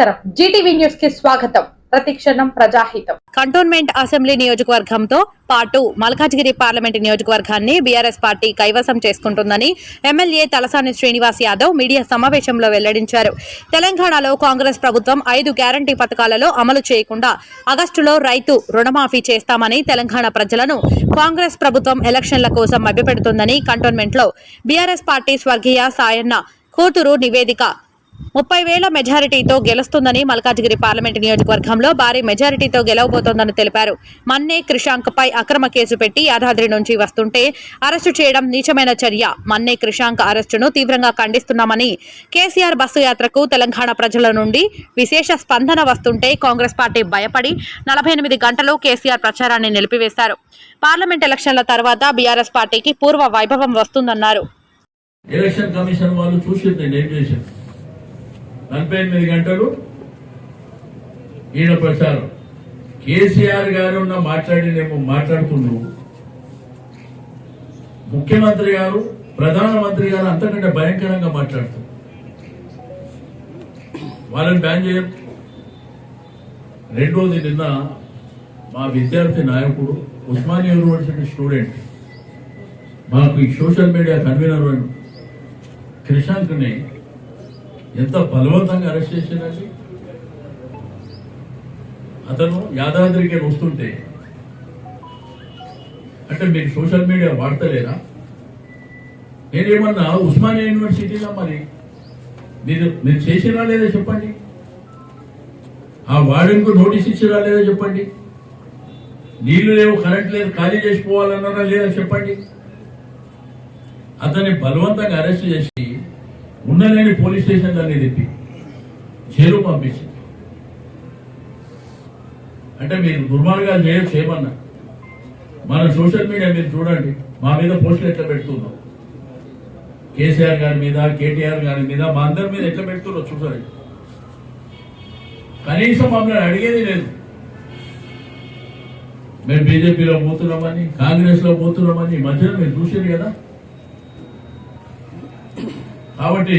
నమస్కారం. జీటీవీ న్యూస్కి స్వాగతం. ప్రతిక్షణం ప్రజాహితం. కంటోన్మెంట్ అసెంబ్లీ నియోజకవర్గంతో పాటు మల్కాజ్గిరి పార్లమెంట్ నియోజకవర్గాన్ని బీఆర్ఎస్ పార్టీ కైవసం చేసుకుంటుందని ఎమ్మెల్యే తలసాని శ్రీనివాస్ యాదవ్ మీడియా సమావేశంలో వెల్లడించారు. తెలంగాణలో కాంగ్రెస్ ప్రభుత్వం ఐదు గ్యారంటీ పథకాలలో అమలు చేయకుండా ఆగస్టులో రైతు రుణమాఫీ చేస్తామని తెలంగాణ ప్రజలను కాంగ్రెస్ ప్రభుత్వం ఎలక్షన్ల కోసం మభ్యపెడుతుందని కంటోన్మెంట్లో బీఆర్ఎస్ పార్టీ స్వర్గీయ సాయన్న కూతురు నివేదిక ముప్పై వేల మెజారిటీతో గెలుస్తుందని మల్కాజ్గిరి పార్లమెంట్ నియోజకవర్గంలో భారీ మెజారిటీతో గెలవబోతోందని తెలిపారు. మన్నే కృషాంక్పై అక్రమ కేసు పెట్టి యాదాద్రి నుంచి వస్తుంటే అరెస్టు చేయడం నీచమైన చర్య. మన్నే కృషాంక్ అరెస్టును తీవ్రంగా ఖండిస్తున్నామని కేసీఆర్ బస్సు యాత్రకు తెలంగాణ ప్రజల నుండి విశేష స్పందన వస్తుంటే కాంగ్రెస్ పార్టీ భయపడి నలభై ఎనిమిది గంటలు కేసీఆర్ ప్రచారాన్ని నిలిపివేశారు. పార్లమెంట్ ఎలక్షన్ల తర్వాత బీఆర్ఎస్ పార్టీకి పూర్వ వైభవం వస్తుందన్నారు. ఎలక్షన్ కమిషన్ వాళ్ళు చూసింది ఏం చేశారు నలభై ఎనిమిది గంటలు? ఈయన ప్రచారం. కేసీఆర్ గారు మాట్లాడినేమో మాట్లాడుతుండ్రు ముఖ్యమంత్రి గారు ప్రధానమంత్రి గారు అంతకంటే భయంకరంగా మాట్లాడుతారు వాళ్ళని బ్యాన్ చేయం. రెండోది నిన్న మా విద్యార్థి నాయకుడు ఉస్మానియా యూనివర్సిటీ స్టూడెంట్. మాకు ఈ సోషల్ మీడియా కన్వీనర్ కృషాంక్ని ఎంత బలవంతంగా అరెస్ట్ చేసినది అతను యాదాద్రికి వస్తుంటే అంటే మీరు సోషల్ మీడియా వాడతలేరా? నేనేమన్నా ఉస్మానియా యూనివర్సిటీలో మరి? మీరు మీరు చేసినా లేదా చెప్పండి? ఆ వార్డెన్కు నోటీస్ ఇచ్చినా లేదా చెప్పండి? నీళ్ళు లేవు కరెంట్ లేదు ఖాళీ చేసిపోవాలన్నారా లేదా చెప్పండి? అతన్ని బలవంతంగా అరెస్ట్ చేసి ఉండలేని పోలీస్ స్టేషన్ దాన్ని తిప్పి చేరు పంపించి. అంటే మీరు దుర్మార్గాలు చేయ చేయమన్నా. మన సోషల్ మీడియా మీరు చూడండి మా మీద పోస్టులు ఎట్లా పెడుతున్నాం కేసీఆర్ గారి మీద కేటీఆర్ గారి మీద మా అందరి మీద ఎట్లా పెడుతున్నారో చూడండి కనీసం మమ్మల్ని అడిగేది లేదు. మేము బీజేపీలో పోతున్నామని కాంగ్రెస్లో పోతున్నామని మధ్యలో మీరు చూసారు కదా? కాబట్టి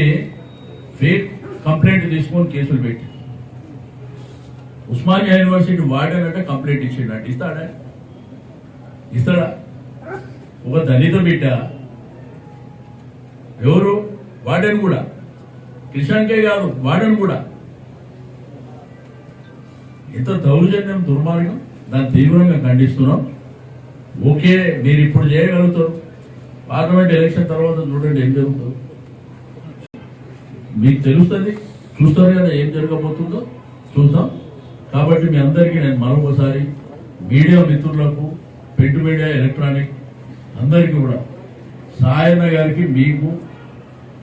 ఫేక్ కంప్లైంట్ తీసుకొని కేసులు పెట్టి. ఉస్మానియా యూనివర్సిటీ వార్డెన్ కంప్లైంట్ ఇచ్చిండు అంటే. ఇస్తాడా? ఇస్తాడా? ఒక దళిత బిడ్డ. ఎవరు? వాడని కూడా. కిషన్కే కాదు వాడని కూడా. ఎంత దౌర్జన్యం దుర్మార్గం. దాన్ని తీవ్రంగా ఖండిస్తున్నాం. ఓకే మీరు ఇప్పుడు చేయగలుగుతారు. పార్లమెంట్ ఎలక్షన్ తర్వాత చూడండి ఏం జరుగుతుంది. మీకు తెలుస్తుంది? చూస్తారు కదా ఏం జరగబోతుందో? చూద్దాం. కాబట్టి మీ అందరికీ నేను మరొకసారి మీడియా మిత్రులకు ప్రింట్ మీడియా ఎలక్ట్రానిక్ అందరికీ కూడా సాయన్న గారికి మీకు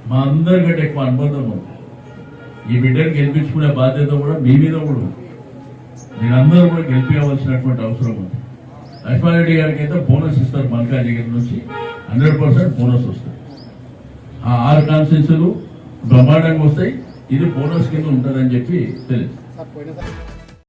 మా అందరికంటే ఎక్కువ అనుబంధం ఉంది. ఈ బిడ్డను గెలిపించుకునే బాధ్యత కూడా మీ మీద కూడా ఉంది. మీరందరూ కూడా గెలిపించవలసినటువంటి అవసరం ఉంది. లక్ష్మారెడ్డి గారికి అయితే బోనస్ ఇస్తారు మల్కాజిగిరి నుంచి. హండ్రెడ్ పర్సెంట్ బోనస్ వస్తుంది. ఆ ఆరు కాన్స్టిట్యూన్సీలు బ్రహ్మాండంగా వస్తాయి. ఇది బోనస్ కింద ఉంటుందని చెప్పి తెలుసు.